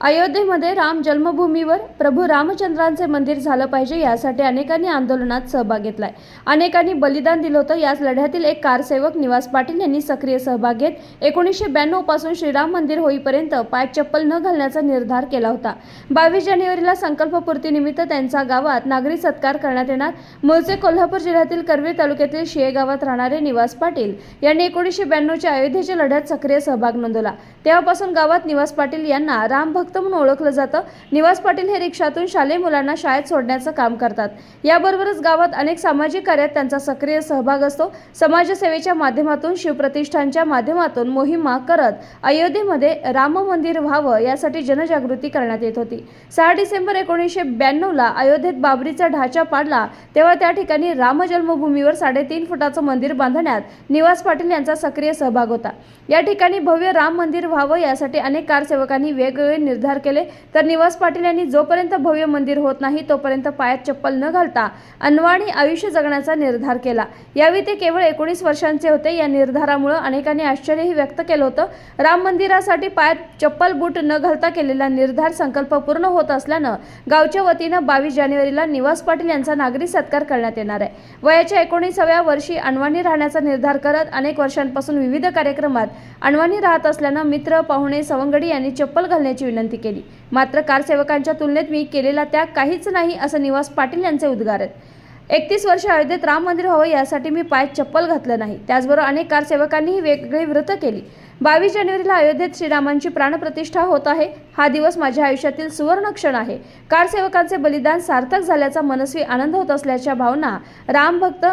अयोध्येमध्ये राम जन्मभूमीवर प्रभू रामचंद्रांचे मंदिर झालं पाहिजे यासाठी अनेकांनी आंदोलनात सहभाग घेतलाय. अनेकांनी बलिदान दिलं होतं. याच लढ्यातील एक कारसेवक निवास पाटील यांनी सक्रिय सहभाग घेत एकोणीसशे ब्याण्णवपासून श्रीराम मंदिर होईपर्यंत पाय चप्पल न घालण्याचा निर्धार केला होता. बावीस जानेवारीला संकल्पपूर्तीनिमित्त त्यांचा गावात नागरी सत्कार करण्यात येणार. मूळचे कोल्हापूर जिल्ह्यातील करवीर तालुक्यातील शिये गावात राहणारे निवास पाटील यांनी एकोणीसशे ब्याण्णवच्या अयोध्येच्या लढ्यात सक्रिय सहभाग नोंदवला. तेव्हापासून गावात निवास पाटील यांना राम भक्त म्हणून ओळखलं जातं. निवास पाटील हे रिक्षातून शालेय मुलांना शाळेत सोडण्याचं काम करतात. याबरोबरच गावात अनेक सामाजिक कार्यात त्यांचा सक्रिय सहभाग असतो. समाजसेवेच्या माध्यमातून शिवप्रतिष्ठानच्या माध्यमातून मोहिमा करत अयोध्येमध्ये राम मंदिर व्हावं यासाठी जनजागृती करण्यात येत होती. सहा डिसेंबर एकोणीसशे ब्याण्णवला अयोध्येत बाबरीचा ढाचा पाडला. तेव्हा त्या ठिकाणी राम जन्मभूमीवर साडेतीन फुटाचं मंदिर बांधण्यात निवास पाटील यांचा सक्रिय सहभाग होता. या ठिकाणी भव्य राम मंदिर व्हावं यासाठी अनेक कारसेवकांनी वेगवेगळे निर्धार केले. तर निवास पाटील यांनी जोपर्यंत भव्य मंदिर होत नाही तोपर्यंत पायात चप्पल न घालता अनवाणी आयुष्य जगण्याचा निर्धार केला. यावेळी ते केवळ एकोणीस वर्षांचे होते. या निर्धारामुळे अनेकांनी आश्चर्यही व्यक्त केलं होतं. राम मंदिरासाठी पायात चप्पल बूट न घालता केलेला निर्धार संकल्प पूर्ण होत असल्यानं गावच्या वतीनं बावीस जानेवारीला निवास पाटील यांचा नागरी सत्कार करण्यात येणार आहे. वयाच्या एकोणीसाव्या वर्षी अणवाणी राहण्याचा निर्धार करत अनेक वर्षांपासून विविध कार्यक्रमात अणवाणी राहत असल्यानं मित्र पाहुणे सवंगडी यांनी चप्पल घालण्याची विनंती केली. मात्र कारसेवकांच्या तुलनेत मी केलेला त्याग काहीच नाही असं निवास पाटील यांचे उद्गार आहेत एकतीस वर्ष अयोध्येत राम मंदिर व्हावं यासाठी मी पायात चप्पल घातलं नाही. त्याचबरोबर अनेक कारसेवकांनीही वेगवेगळी व्रत केली. बावीस जानेवारीला अयोध्येत श्रीरामांची प्राणप्रतिष्ठा होत आहे. हा दिवस माझ्या आयुष्यातील सुवर्ण क्षण आहे. कारसेवकांचे बलिदान सार्थक झाल्याचा मनस्वी आनंद होत असल्याच्या भावना रामभक्त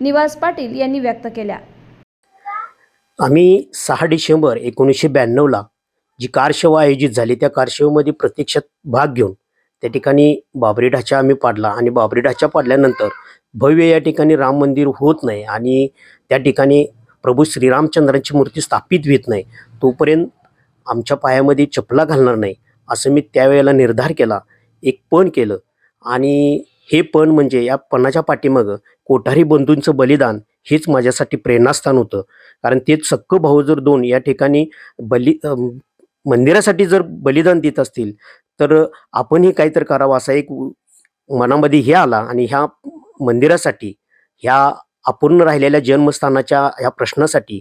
निवास पाटील यांनी व्यक्त केल्या. आम्ही सहा डिसेंबर एकोणीसशे ब्याण्णवला जी कारशेवा आयोजित झाली त्या कारशेवेमध्ये प्रत्यक्षात भाग घेऊन त्या ठिकाणी बाबरी ढाचा आम्ही पाडला आणि बाबरी ढाचा पाडल्यानंतर भव्य या ठिकाणी राम मंदिर होत नाही आणि त्या ठिकाणी प्रभू श्रीरामचंद्रांची मूर्ती स्थापित होत नाही तोपर्यंत आमच्या पायामध्ये चपला घालणार नाही असं मी त्यावेळेला निर्धार केला एक पण केलं. आणि हे पण म्हणजे या पणाच्या पाठीमागं कोठारी बंधूंचं बलिदान हेच माझ्यासाठी प्रेरणास्थान होतं. कारण तेच सक्क भाऊ जर दोन या ठिकाणी बली मंदिरासाठी जर बलिदान देत असतील तर आपणही काहीतरी करावं असा एक मनामध्ये हे आला आणि ह्या मंदिरासाठी ह्या अपूर्ण राहिलेल्या जन्मस्थानाच्या ह्या प्रश्नासाठी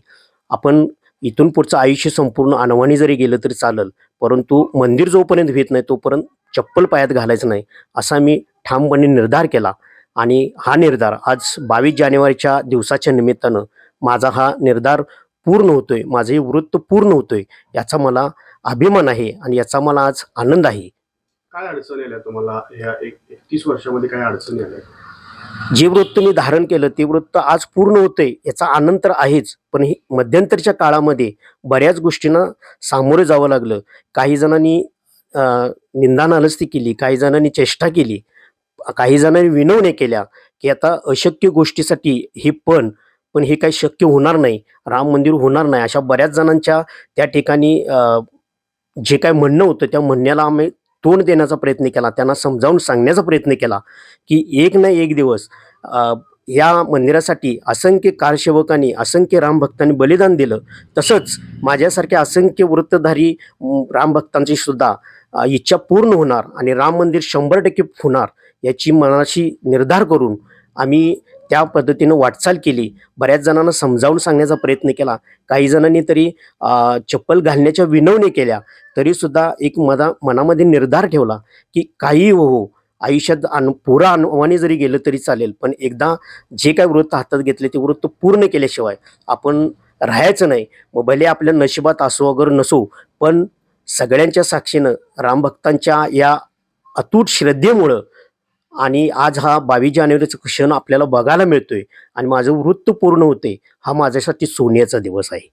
आपण इथून पुढचं आयुष्य संपूर्ण अनवाणी जरी गेलं तरी चालेल परंतु मंदिर जोपर्यंत होत नाही तोपर्यंत चप्पल पायात घालायचं नाही असा मी ठामपणे निर्धार केला. आणि हा निर्धार आज बावीस जानेवारीच्या दिवसाच्या निमित्तानं माझा हा निर्धार पूर्ण होतोय माझं हे वृत्त पूर्ण होतोय याचा मला अभिमान आहे आणि याचा मला आज आनंद आहे. काय अडचण आल्या तुम्हाला? या एक एकतीस वर्षामध्ये काय अडचणी आल्या? जे वृत्त मी धारण केलं ते वृत्त आज पूर्ण होतंय याचा आनंद तर आहेच. पण हे मध्यंतरच्या काळामध्ये बऱ्याच गोष्टींना सामोरे जावं लागलं. काही जणांनी अं, निंदा नालस्ती केली काही जणांनी चेष्टा केली काही जणांनी विनवण्या केल्या की आता अशक्य गोष्टीसाठी हे पण पण हे काही शक्य होणार नाही राम मंदिर होणार नाही अशा बऱ्याच जणांच्या त्या ठिकाणी जे काय म्हणणं होतं त्या म्हणण्याला आम्ही तोंड देण्याचा प्रयत्न केला. त्यांना समजावून सांगण्याचा प्रयत्न केला की एक ना एक दिवस या मंदिरासाठी असंख्य कारसेवकांनी असंख्य रामभक्तांनी बलिदान दिलं. तसंच माझ्यासारख्या असंख्य वृत्तधारी रामभक्तांची सुद्धा इच्छा पूर्ण होणार आणि राम मंदिर शंभर टक्के होणार याची मनाशी निर्धार करून आम्ही त्या पद्धतीनं वाटचाल केली. बऱ्याच जणांना समजावून सांगण्याचा प्रयत्न केला. काही जणांनी तरी चप्पल घालण्याच्या विनवणी केल्या. तरीसुद्धा एक मदा मनामध्ये निर्धार ठेवला की काही हो आयुष्यात अन पुरा अनुभवाने जरी गेलं तरी चालेल. पण एकदा जे काय वृत्त हातात घेतले ते वृत्त पूर्ण केल्याशिवाय आपण राहायचं नाही. मग भले आपल्या नशिबात असो वगैरे नसो पण सगळ्यांच्या साक्षीनं रामभक्तांच्या या अतूट श्रद्धेमुळं आणि आज हा बावीस जानेवारीचा क्षण आपल्याला बघायला मिळतोय आणि माझं वृत्त पूर्ण होते हा माझ्यासाठी सोन्याचा दिवस आहे.